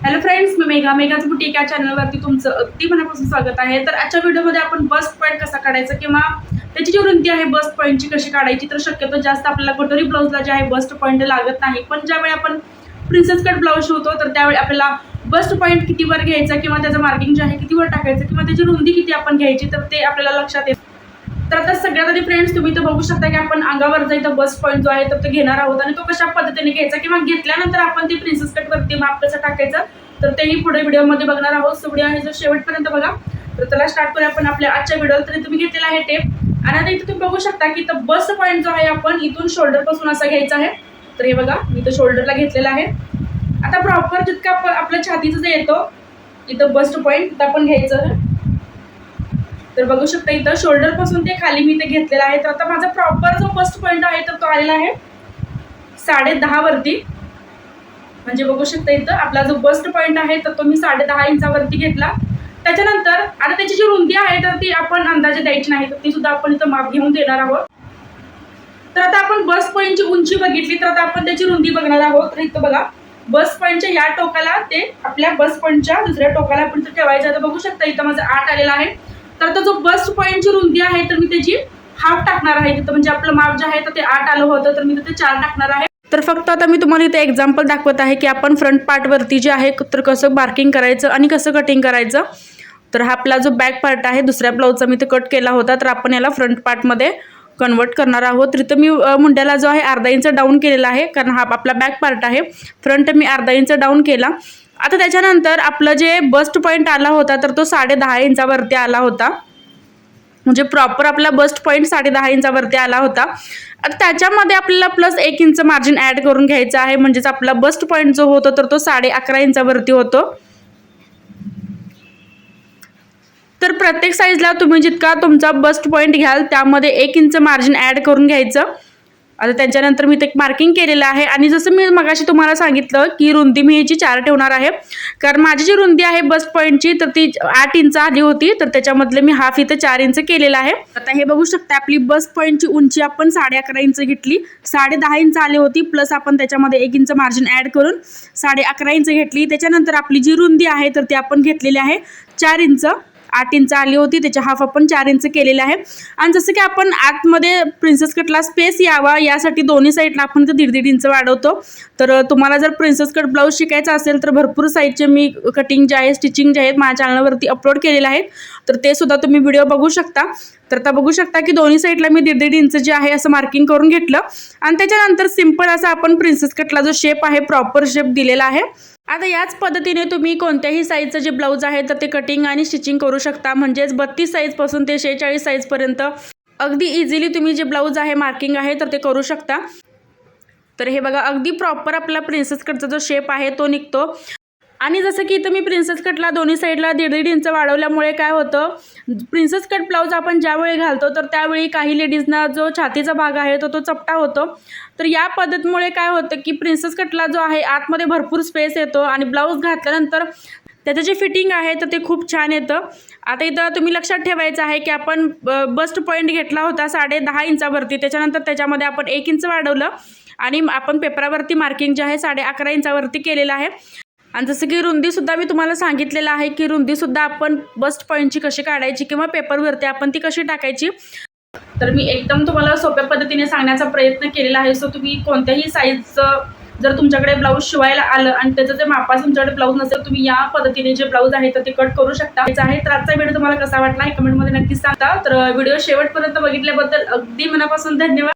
Hello friends मी Megha. मेघाचं boutique या चॅनलवरती तुमचं अगदी मनापासून स्वागत आहे. तर आजच्या व्हिडिओमध्ये आपण बस पॉईंट कसा काढायचा किंवा त्याची जी रुंदी आहे बस पॉईंटची कशी काढायची तर शक्यतो जास्त आपल्याला कटोरी ब्लाऊजला जे आहे बस्ट पॉईंट लागत नाही. पण ज्यावेळी आपण प्रिन्सेस कट ब्लाऊज शिवतो तर त्यावेळी आपल्याला बस्ट पॉईंट किती वर घ्यायचा किंवा त्याचं मार्किंग जे आहे किती वर टाकायचं किंवा त्याची रुंदी किती आपण घ्यायची तर ते आपल्याला लक्षात येतं. तर आता सगळ्यात आधी फ्रेंड्स तुम्ही तर बघू शकता की आपण अंगावरचा इथं बस पॉईंट जो आहे तर तो घेणार आहोत आणि तो कशा पद्धतीने घ्यायचा किंवा घेतल्यानंतर आपण ती प्रिन्सेस कटवरती माप कसं टाकायचं तर तेही पुढे व्हिडिओमध्ये बघणार आहोत. सो व्हिडिओ आहे जो शेवटपर्यंत बघा. तर त्याला स्टार्ट करूया आपण आपल्या आजच्या व्हिडिओला तरी तुम्ही घेतलेला आहे टेप आणि आता इथे तुम्ही बघू शकता की तर बस पॉईंट जो आहे आपण इथून शोल्डरपासून असा घ्यायचा आहे. तर हे बघा मी तर शोल्डरला घेतलेला आहे. आता प्रॉपर जितका आपण आपल्या छातीचं जे येतो इथं बस्ट पॉईंट तर आपण घ्यायचं. तर बघू शकता इथं शोल्डरपासून ते खाली मी ते घेतलेलं आहे. तर आता माझा प्रॉपर जो फर्स्ट पॉईंट आहे तर तो आलेला आहे. साडे दहा वरती. म्हणजे बघू शकता इथं आपला जो बस्ट पॉईंट आहे तर तो मी साडे दहा इंचावरती घेतला. त्याच्यानंतर आता त्याची जी रुंदी आहे तर ती आपण अंदाजे द्यायची नाही. तर ती सुद्धा आपण इथं माप घेऊन देणार आहोत. तर आता आपण बस पॉईंटची उंची बघितली तर आता आपण त्याची रुंदी बघणार आहोत. तर इथं बघा बस पॉईंटच्या या टोकाला ते आपल्या बस पॉईंटच्या दुसऱ्या टोकाला आपण इथं ठेवायचं तर बघू शकता इथं माझं आठ आलेला आहे. तर आता जो बस पॉईंटची रुंदी आहे तर मी त्याची हाफ टाकणार आहे. तिथं म्हणजे आपलं माप जे आहे तर ते आठ आलं होतं तर मी तिथे चार टाकणार आहे. तर फक्त आता मी तुम्हाला इथे एक्झाम्पल दाखवत आहे की आपण फ्रंट पार्टवरती जे आहे तर कसं मार्किंग करायचं आणि कसं कटिंग करायचं. तर हा आपला जो बॅक पार्ट आहे दुसऱ्या ब्लाऊजचा मी ते कट केला होता तर आपण याला फ्रंट पार्टमध्ये कन्वर्ट करणार आहोत. तर इथं मी मुंड्याला जो आहे अर्धा इंच डाऊन केलेला आहे कारण हा आपला बॅक पार्ट आहे. फ्रंट मी अर्धा इंच डाऊन केला. आता त्याच्यानंतर आपलं जे बस्ट पॉईंट आला होता तर तो साडे दहा इंचावरती आला होता. म्हणजे प्रॉपर आपला बस्ट पॉईंट साडे दहा इंचावरती आला होता. आता त्याच्यामध्ये आपल्याला प्लस एक इंच मार्जिन ॲड करून घ्यायचं आहे. म्हणजेच आपला बस्ट पॉईंट जो होतो तर तो साडे अकरा इंचावरती होतो. तर प्रत्येक साईजला तुम्ही जितका तुमचा बस्ट पॉईंट घ्याल त्यामध्ये एक इंच मार्जिन ॲड करून घ्यायचं. आता त्याच्यानंतर मी ते मार्किंग केलेलं आहे. आणि जसं मी मगाशी तुम्हाला सांगितलं की रुंदी मी याची चार ठेवणार आहे. कारण माझी जी रुंदी आहे बस पॉईंटची तर ती आठ इंच आली होती. तर त्याच्यामधले मी हाफ इथं चार इंच केलेलं आहे. आता हे बघू शकता आपली बस पॉईंटची उंची आपण साडे अकरा इंच घेतली. साडे दहा इंच आली होती प्लस आपण त्याच्यामध्ये एक इंच मार्जिन ॲड करून साडे अकरा इंच घेतली. त्याच्यानंतर आपली जी रुंदी आहे तर ती आपण घेतलेली आहे चार इंच आठ इंच आली होती त्याच्या हाफ आपण चार इंच केलेले आहे. आणि जसं की आपण आतमध्ये प्रिन्सेस कटला स्पेस यावा यासाठी दोन्ही साईडला आपण ते दीड दीड इंच वाढवतो. तर तुम्हाला जर प्रिन्सेस कट ब्लाऊज शिकायचा असेल तर भरपूर साईजचे मी कटिंग जे आहे स्टिचिंग जे आहेत माझ्या चॅनलवरती अपलोड केलेले आहेत. तर ते सुद्धा तुम्ही व्हिडिओ बघू शकता. तर आता बघू शकता की दोन्ही साईडला मी दीड दीड इंच जे आहे असं मार्किंग करून घेतलं. आणि त्याच्यानंतर सिंपल असा आपण प्रिन्सेस कटला जो शेप आहे प्रॉपर शेप दिलेला आहे. आता याच पद्धतीने तुम्ही कोणत्याही साईजचं जे ब्लाऊज आहे तर ते कटिंग आणि स्टिचिंग करू शकता. म्हणजेच बत्तीस साईजपासून ते शेहेचाळीस साईजपर्यंत अगदी इझिली तुम्ही जे ब्लाऊज आहे मार्किंग आहे तर ते करू शकता. तर हे बघा अगदी प्रॉपर आपला प्रिन्सेस कटचा जो शेप आहे तो निघतो. आणि जसं की इथं मी प्रिन्सेस कटला दोन्ही साईडला दीड दीड इंच वाढवल्यामुळे काय होतं? प्रिन्सेस कट ब्लाऊज आपण ज्यावेळी घालतो तर त्यावेळी काही लेडीजना जो छातीचा भाग आहे तो तो चपटा होतो. तर या पद्धतीमुळे काय होतं की प्रिन्सेस कटला जो आहे आतमध्ये भरपूर स्पेस येतो आणि ब्लाऊज घातल्यानंतर त्याचं जे फिटिंग आहे तर ते खूप छान येतं. आता इथं तुम्ही लक्षात ठेवायचं आहे की आपण बस्ट पॉईंट घेतला होता साडे दहा इंचावरती. त्याच्यानंतर त्याच्यामध्ये आपण एक इंच वाढवलं आणि आपण पेपरावरती मार्किंग जे आहे साडे अकरा इंचावरती केलेलं आहे. आणि जसं की रुंदीसुद्धा मी तुम्हाला सांगितलेलं आहे की रुंदीसुद्धा आपण बस्ट पॉईंटची कशी काढायची किंवा पेपरवरती आपण ती कशी टाकायची. तर मी एकदम तुम्हाला सोप्या पद्धतीने सांगण्याचा प्रयत्न केलेला आहे. सो तुम्ही कोणत्याही साईजचं जर तुमच्याकडे ब्लाऊज शिवायला आलं आणि त्याचं जे मापाचं तुमच्याकडे ब्लाऊज नसेल तुम्ही या पद्धतीने जे ब्लाऊज आहे तर ते कट करू शकता. आहे तर आजचा व्हिडिओ तुम्हाला कसा वाटला हे कमेंटमध्ये नक्कीच सांगता. तर व्हिडिओ शेवटपर्यंत बघितल्याबद्दल अगदी मनापासून धन्यवाद.